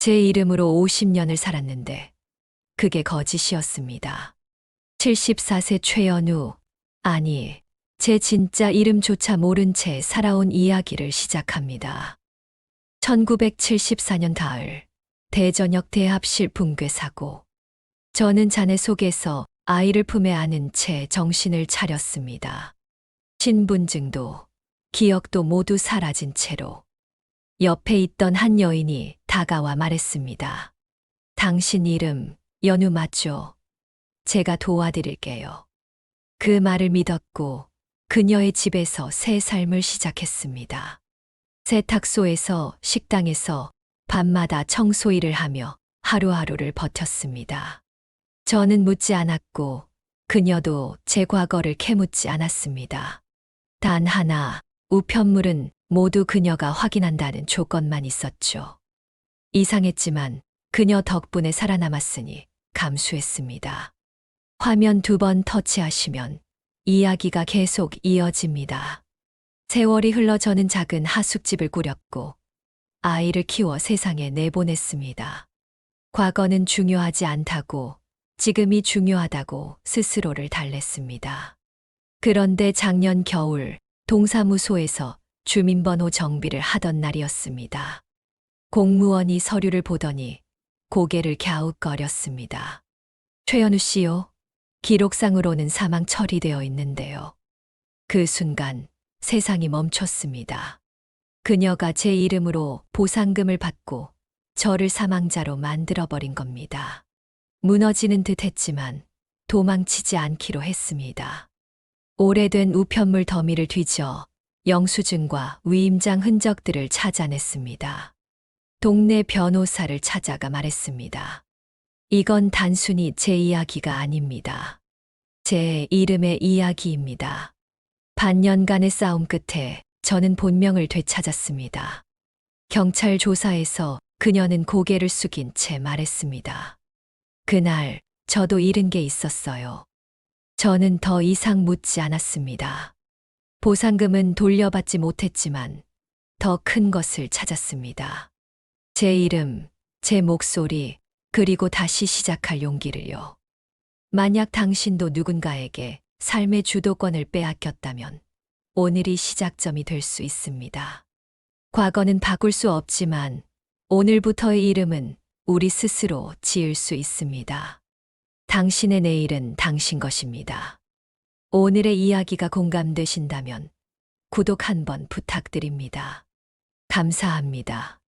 제 이름으로 50년을 살았는데 그게 거짓이었습니다. 74세 최연우, 아니, 제 진짜 이름조차 모른 채 살아온 이야기를 시작합니다. 1974년 가을, 대전역 대합실 붕괴 사고. 저는 잔해 속에서 아이를 품에 안은 채 정신을 차렸습니다. 신분증도, 기억도 모두 사라진 채로. 옆에 있던 한 여인이 다가와 말했습니다. 당신 이름 연우 맞죠? 제가 도와드릴게요. 그 말을 믿었고 그녀의 집에서 새 삶을 시작했습니다. 세탁소에서 식당에서 밤마다 청소 일을 하며 하루하루를 버텼습니다. 저는 묻지 않았고 그녀도 제 과거를 캐묻지 않았습니다. 단 하나, 우편물은 모두 그녀가 확인한다는 조건만 있었죠. 이상했지만 그녀 덕분에 살아남았으니 감수했습니다. 화면 두 번 터치하시면 이야기가 계속 이어집니다. 세월이 흘러 저는 작은 하숙집을 꾸렸고 아이를 키워 세상에 내보냈습니다. 과거는 중요하지 않다고 지금이 중요하다고 스스로를 달랬습니다. 그런데 작년 겨울 동사무소에서 주민번호 정비를 하던 날이었습니다. 공무원이 서류를 보더니 고개를 갸웃거렸습니다. 최현우 씨요. 기록상으로는 사망 처리되어 있는데요. 그 순간 세상이 멈췄습니다. 그녀가 제 이름으로 보상금을 받고 저를 사망자로 만들어버린 겁니다. 무너지는 듯 했지만 도망치지 않기로 했습니다. 오래된 우편물 더미를 뒤져 영수증과 위임장 흔적들을 찾아냈습니다. 동네 변호사를 찾아가 말했습니다. 이건 단순히 제 이야기가 아닙니다. 제 이름의 이야기입니다. 반년간의 싸움 끝에 저는 본명을 되찾았습니다. 경찰 조사에서 그녀는 고개를 숙인 채 말했습니다. 그날 저도 잃은 게 있었어요. 저는 더 이상 묻지 않았습니다. 보상금은 돌려받지 못했지만 더 큰 것을 찾았습니다. 제 이름, 제 목소리, 그리고 다시 시작할 용기를요. 만약 당신도 누군가에게 삶의 주도권을 빼앗겼다면 오늘이 시작점이 될 수 있습니다. 과거는 바꿀 수 없지만 오늘부터의 이름은 우리 스스로 지을 수 있습니다. 당신의 내일은 당신 것입니다. 오늘의 이야기가 공감되신다면 구독 한 번 부탁드립니다. 감사합니다.